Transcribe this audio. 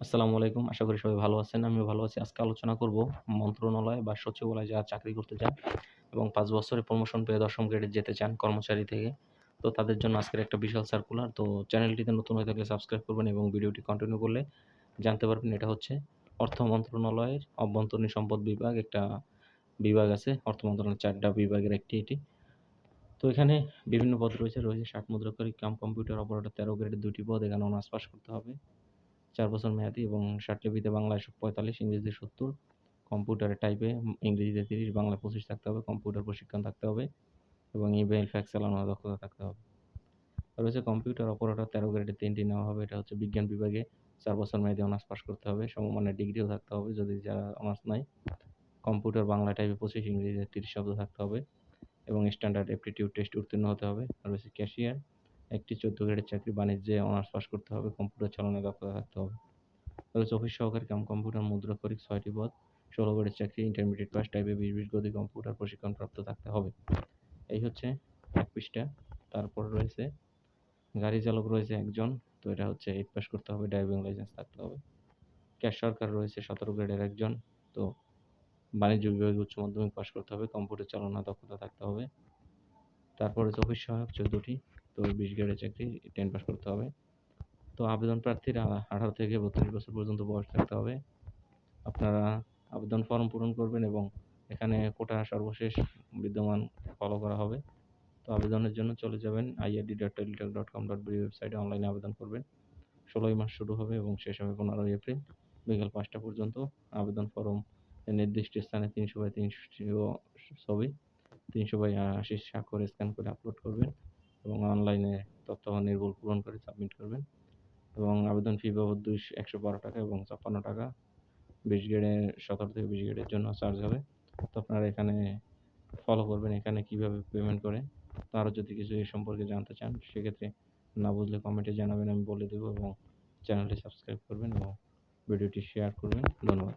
আসসালামু আলাইকুম। আশা করি সবাই ভালো আছেন। আমিও ভালো আছি। আজকে আলোচনা করব মন্ত্রণালয় বা সচিবালয় যারা চাকরি করতে চান এবং পাঁচ বছরে প্রমোশন পেয়ে ১০ম গ্রেডে যেতে চান কর্মচারী থেকে। তো তাদের জন্য আজকের একটা বিশাল সার্কুলার। তো চ্যানেলটিতে নতুন হয়ে থাকলে সাবস্ক্রাইব করবেন এবং ভিডিওটি কন্টিনিউ করলে জানতে পারবেন এটা হচ্ছে অর্থ মন্ত্রণালয়ের অভ্যন্তরীণ সম্পদ বিভাগ একটা বিভাগ আছে। অর্থ মন্ত্রণালয়ের ৪ টা বিভাগের একটি এটি। তো এখানে বিভিন্ন পদ রয়েছে, রয়েছে ষাট মুদ্রাক্ষরিক কাম কম্পিউটার অপারেটর ১৩ গ্রেডের দুটি পদ। এখানে অনার্স পাস করতে হবে। ৪ বছর মেয়াদি এবং ষাটলিপিতে বাংলায় ৪৫, ইংরেজিতে ৭০, কম্পিউটারে টাইপে ইংরেজিতে ৩০, বাংলায় ২৫ থাকতে হবে, কম্পিউটার প্রশিক্ষণ থাকতে হবে এবং ইমেইল, ফ্যাক্স চালানোর দক্ষতা থাকতে হবে। রয়েছে কম্পিউটার অপারেটর ১৩ গ্রেডে ৩ টি নেওয়া হবে। এটা হচ্ছে বিজ্ঞান বিভাগে চার বছর মেয়াদি অনার্স পাস করতে হবে। সমমানের ডিগ্রিও থাকতে হবে যদি যারা অনার্স নাই। কম্পিউটার বাংলা টাইপে ২৫, ইংরেজিতে ৩০ শব্দ থাকতে হবে এবং স্ট্যান্ডার্ড অ্যাপটিটিউড টেস্ট উত্তীর্ণ হতে হবে। আর রয়েছে ক্যাশিয়ার একটি ১৪ গ্রেডের চাকরি বাণিজ্যে অনার্স পাস করতে হবে, কম্পিউটার চালানোর দক্ষতা থাকতে হবে। রয়েছে অফিস সহকারী কাম কম্পিউটার মুদ্রাক্ষরিক ছয়টি পদ, ১৬ গ্রেডের চাকরি ইন্টারমিডিয়েট পাস টাইপে ২০, ২০ গতি কম্পিউটার প্রশিক্ষণপ্রাপ্ত থাকতে হবে। এই হচ্ছে এক পৃষ্ঠা। তারপর রয়েছে গাড়ি চালক রয়েছে একজন, তো এটা হচ্ছে 8 পাস করতে হবে, ড্রাইভিং লাইসেন্স থাকতে হবে। ক্যাশ সরকার রয়েছে ১৭ গ্রেডের একজন, তো বাণিজ্য বিভাগে উচ্চ মাধ্যমিক পাস করতে হবে, কম্পিউটার চালানোর দক্ষতা থাকতে হবে। তারপর অফিস সহায়ক ১৪টি, তো ২০ গ্রেডের চাকরি 10 পাস করতে হবে। তো আবেদন প্রার্থীরা ১৮ থেকে ৩২ বছর পর্যন্ত বয়স থাকতে হবে। আপনারা আবেদন ফর্ম পূরণ করবেন এবং এখানে কোটা সর্বশেষ বিদ্যমান ফলো করা হবে। তো আবেদনের জন্য চলে যাবেন iad.teletalk.com.bd ওয়েবসাইটে অনলাইনে আবেদন করবেন। ১৬ই মার্চ শুরু হবে এবং শেষ হবে ১৫ই এপ্রিল বিকাল পাঁচটা পর্যন্ত। আবেদন ফরম নির্দিষ্ট স্থানে ৩০০ বাই ৩০০ ছবি, ৩০০ বাই ৮০ স্বাক্ষর স্ক্যান করে আপলোড করবেন এবং অনলাইনে তথ্য নির্ভুল পূরণ করে সাবমিট করবেন। এবং আবেদন ফি বাবদ দুইশ, একশো বারো টাকা এবং ছাপ্পান্ন টাকা। বিশ গ্রেডের সতেরো থেকে বিশ গ্রেডের জন্য চার্জ হবে। তো আপনারা এখানে ফলো করবেন এখানে কীভাবে পেমেন্ট করে। তো আরও যদি কিছু এ সম্পর্কে জানতে চান, সেক্ষেত্রে না বুঝলে কমেন্টে জানাবেন, আমি বলে দেবো এবং চ্যানেলটি সাবস্ক্রাইব করবেন এবং ভিডিওটি শেয়ার করবেন। ধন্যবাদ।